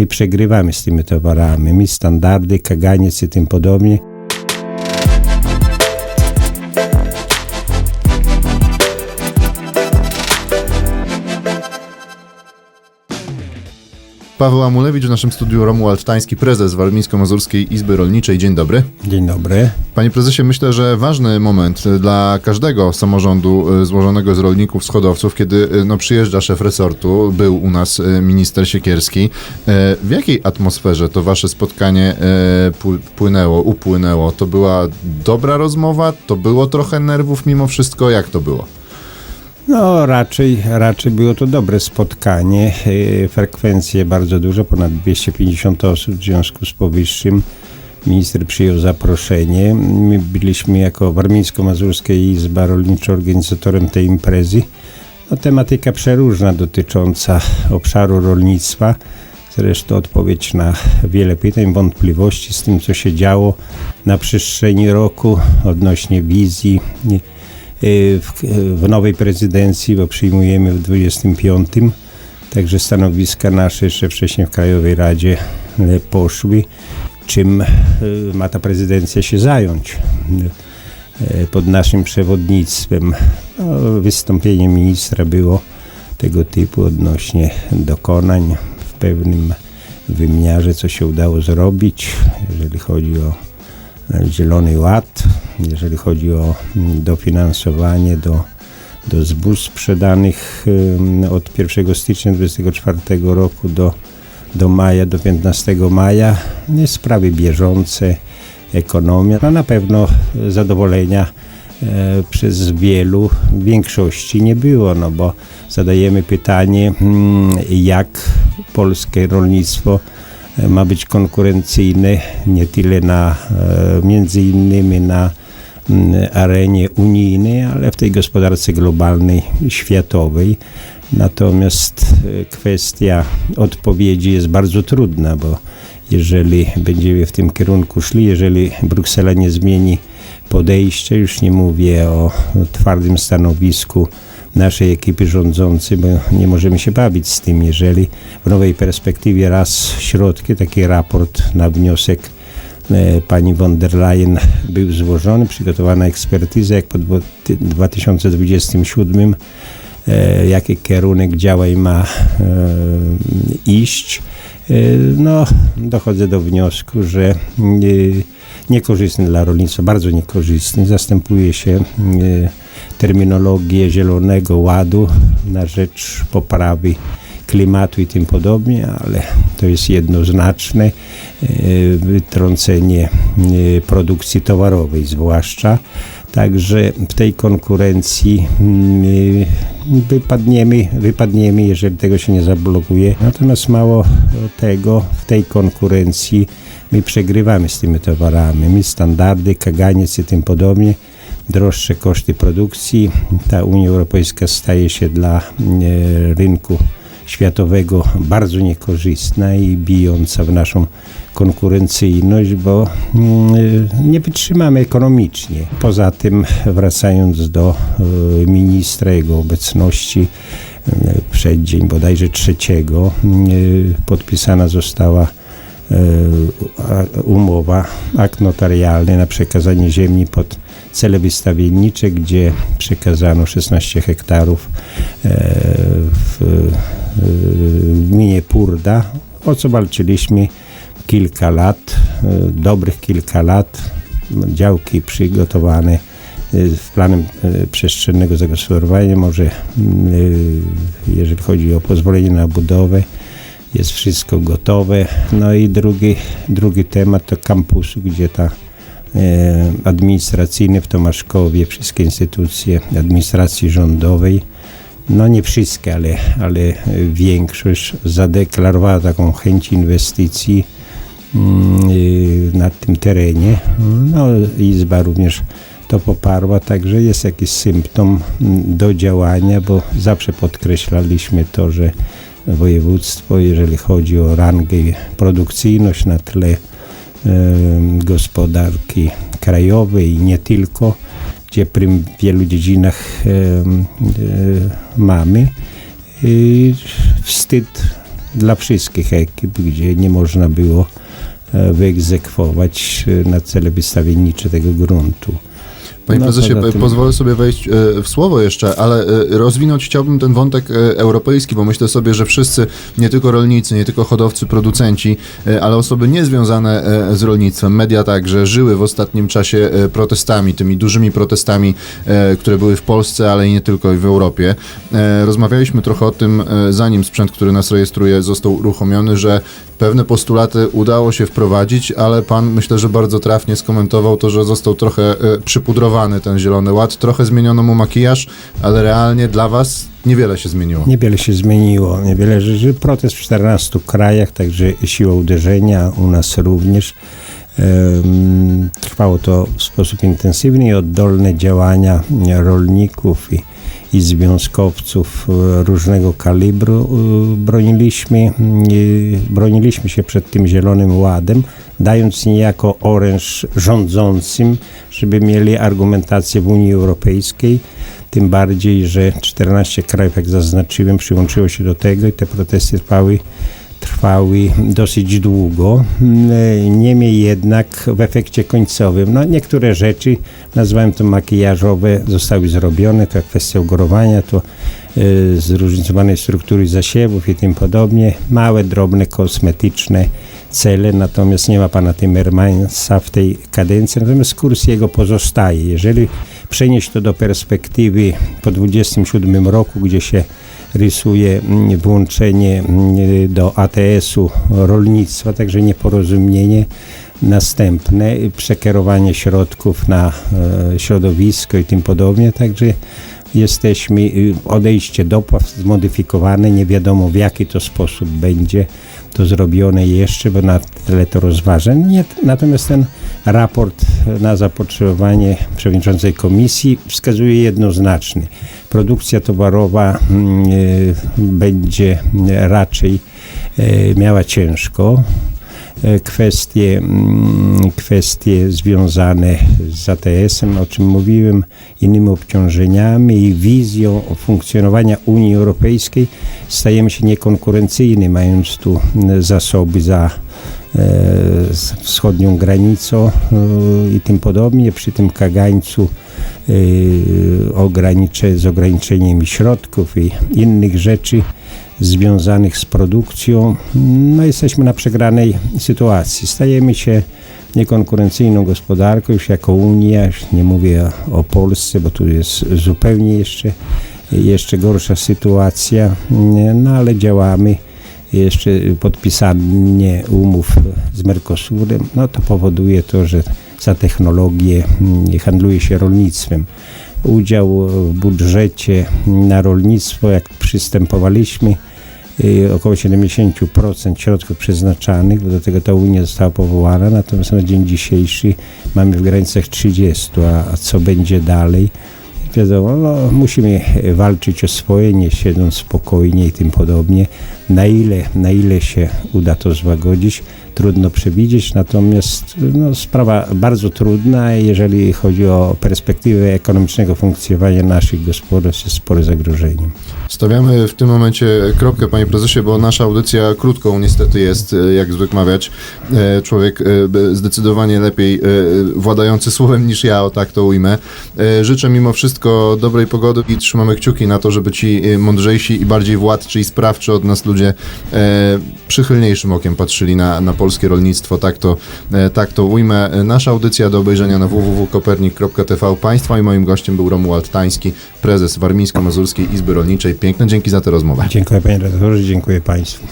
my przegrywamy z tymi towarami. My standardy, kaganiec i tym podobnie. Paweł Amulewicz w naszym studiu Romuald Tański, prezes Warmińsko-Mazurskiej Izby Rolniczej. Dzień dobry. Dzień dobry. Panie prezesie, myślę, że ważny moment dla każdego samorządu y, złożonego z rolników, z hodowców, kiedy y, no, przyjeżdża szef resortu, był u nas y, minister Siekierski. W jakiej atmosferze to wasze spotkanie pły- płynęło, upłynęło? To była dobra rozmowa? To było trochę nerwów mimo wszystko? Jak to było? No raczej, raczej było to dobre spotkanie. E, Frekwencje bardzo duże, ponad 250 osób w związku z powyższym. Minister przyjął zaproszenie. My byliśmy jako Warmińsko-Mazurska Izba Rolnicza organizatorem tej imprezy. No, tematyka przeróżna dotycząca obszaru rolnictwa. Zresztą odpowiedź na wiele pytań, wątpliwości z tym, co się działo na przestrzeni roku odnośnie wizji w, w nowej prezydencji, bo przyjmujemy w 25. Także stanowiska nasze jeszcze wcześniej w Krajowej Radzie e, poszły. Czym e, ma ta prezydencja się zająć? Pod naszym przewodnictwem no, wystąpienie ministra było tego typu odnośnie dokonań w pewnym wymiarze, co się udało zrobić, jeżeli chodzi o e, Zielony Ład, jeżeli chodzi o mm, dofinansowanie do, do zbóż sprzedanych od 1 stycznia 2024 roku do, do maja, do 15 maja, sprawy bieżące, ekonomia, no na pewno zadowolenia e, przez wielu, większości nie było, no bo zadajemy pytanie, mm, jak polskie rolnictwo e, ma być konkurencyjne nie tyle na, e, między innymi na arenie unijnej, ale w tej gospodarce globalnej, światowej. Natomiast e, kwestia odpowiedzi jest bardzo trudna, bo jeżeli będziemy w tym kierunku szli, jeżeli Bruksela nie zmieni podejścia, już nie mówię o twardym stanowisku naszej ekipy rządzącej, bo nie możemy się bawić z tym, jeżeli w nowej perspektywie raz środki, taki raport na wniosek pani von der Leyen był złożony, przygotowana ekspertyza, jak po dwu- ty- 2027 e, jaki kierunek działań ma e, iść. E, No, dochodzę do wniosku, że e, niekorzystny dla rolnictwa, bardzo niekorzystny. Zastępuje się e, terminologię Zielonego Ładu na rzecz poprawy klimatu i tym podobnie, ale to jest jednoznaczne e, wytrącenie e, produkcji towarowej zwłaszcza. Także w tej konkurencji mm, wypadniemy, wypadniemy, jeżeli tego się nie zablokuje. Natomiast mało tego, w tej konkurencji my przegrywamy z tymi towarami. My standardy, kaganiec i tym podobnie, droższe koszty produkcji. Ta Unia Europejska staje się dla e, rynku światowego bardzo niekorzystna i bijąca w naszą konkurencyjność, bo mm, nie wytrzymamy ekonomicznie. Poza tym, wracając do e, ministra, jego obecności, e, przeddzień bodajże trzeciego, e, podpisana została umowa, akt notarialny na przekazanie ziemi pod cele wystawiennicze, gdzie przekazano 16 hektarów e, w, e, w gminie Purda, o co walczyliśmy? Kilka lat, e, dobrych kilka lat, działki przygotowane e, w planem e, przestrzennego zagospodarowania, może mm, e, jeżeli chodzi o pozwolenie na budowę, jest wszystko gotowe. No i drugi, drugi temat to kampusu, gdzie ta e, administracyjny w Tomaszkowie, wszystkie instytucje administracji rządowej, no nie wszystkie, ale, ale większość zadeklarowała taką chęć inwestycji mm, y, na tym terenie. No, Izba również to poparła, także jest jakiś symptom mm, do działania, bo zawsze podkreślaliśmy to, że województwo, jeżeli chodzi o rangę i produkcyjność na tle em, gospodarki krajowej i nie tylko, gdzie w wielu dziedzinach em, e, mamy. I wstyd dla wszystkich ekip, gdzie nie można było e, wyegzekwować e, na cele wystawiennicze tego gruntu. Panie No, prezesie, pozwolę sobie wejść e, w słowo jeszcze, ale e, rozwinąć chciałbym ten wątek e, europejski, bo myślę sobie, że wszyscy, nie tylko rolnicy, nie tylko hodowcy, producenci, ale osoby niezwiązane z rolnictwem, media także, żyły w ostatnim czasie protestami, tymi dużymi protestami, które były w Polsce, ale i nie tylko, i w Europie. Rozmawialiśmy trochę o tym, zanim sprzęt, który nas rejestruje, został uruchomiony, że pewne postulaty udało się wprowadzić, ale pan myślę, że bardzo trafnie skomentował to, że został trochę e, przypudrowany ten Zielony Ład, trochę zmieniono mu makijaż, ale realnie dla was niewiele się zmieniło. Niewiele się zmieniło, niewiele rzeczy. Protest w 14 krajach, także siła uderzenia u nas również. Trwało to w sposób intensywny i oddolne działania rolników i, i związkowców e, różnego kalibru e, broniliśmy, e, broniliśmy się przed tym Zielonym Ładem, dając niejako oręż rządzącym, żeby mieli argumentację w Unii Europejskiej. Tym bardziej, że 14 krajów, jak zaznaczyłem, przyłączyło się do tego i te protesty trwały, trwały dosyć długo. Mm, Niemniej jednak w efekcie końcowym, no niektóre rzeczy, nazwałem to makijażowe, zostały zrobione, to kwestia ugorowania, to y, zróżnicowanej struktury zasiewów i tym podobnie. Małe, drobne, kosmetyczne cele, natomiast nie ma pana Timmermansa w tej kadencji, natomiast kurs jego pozostaje. Jeżeli przenieść to do perspektywy po 27 roku, gdzie się rysuje mm, włączenie mm, do ATS-u rolnictwa, także nieporozumienie następne, przekierowanie środków na e, środowisko i tym podobnie, także jesteśmy, y, odejście dopłat zmodyfikowane, nie wiadomo w jaki to sposób będzie to zrobione jeszcze, bo na tle to rozważań. Nie, natomiast ten raport na zapotrzebowanie przewodniczącej komisji wskazuje jednoznacznie. Produkcja towarowa mm, y, będzie raczej y, miała ciężko. E, kwestie, mm, kwestie związane z ATS-em, o czym mówiłem, innymi obciążeniami i wizją funkcjonowania Unii Europejskiej stajemy się niekonkurencyjni, mając tu mm, zasoby za e, wschodnią granicą e, i tym podobnie. Przy tym kagańcu ogranicze, z ograniczeniem środków i innych rzeczy związanych z produkcją, no jesteśmy na przegranej sytuacji. Stajemy się niekonkurencyjną gospodarką już jako Unia, już nie mówię o Polsce, bo tu jest zupełnie jeszcze, jeszcze gorsza sytuacja, no ale działamy. Jeszcze podpisanie umów z Mercosurem, no to powoduje to, że za technologię handluje się rolnictwem udział w budżecie na rolnictwo, jak przystępowaliśmy, około 70% środków przeznaczanych, bo do tego ta Unia została powołana, natomiast na dzień dzisiejszy mamy w granicach 30, a, a co będzie dalej? Wiadomo, no, musimy walczyć o swoje, nie siedząc spokojnie i tym podobnie. Na ile, na ile się uda to złagodzić, trudno przewidzieć, natomiast no, sprawa bardzo trudna, jeżeli chodzi o perspektywę ekonomicznego funkcjonowania naszych gospodarstw, jest spore zagrożenie. Stawiamy w tym momencie kropkę, panie prezesie, bo nasza audycja krótką niestety jest, e, jak zwykle mawiać. E, Człowiek e, zdecydowanie lepiej władający słowem niż ja, o tak to ujmę. Życzę mimo wszystko dobrej pogody i trzymamy kciuki na to, żeby ci mądrzejsi i bardziej władczy i sprawczy od nas ludzie przychylniejszym okiem patrzyli na, na polskie rolnictwo. Tak to, e, tak to ujmę. Nasza audycja do obejrzenia na www.kopernik.tv. Państwa i moim gościem był Romuald Tański, prezes Warmińsko-Mazurskiej Izby Rolniczej. Piękne dzięki za tę rozmowę. Dziękuję panie redaktorze, dziękuję państwu.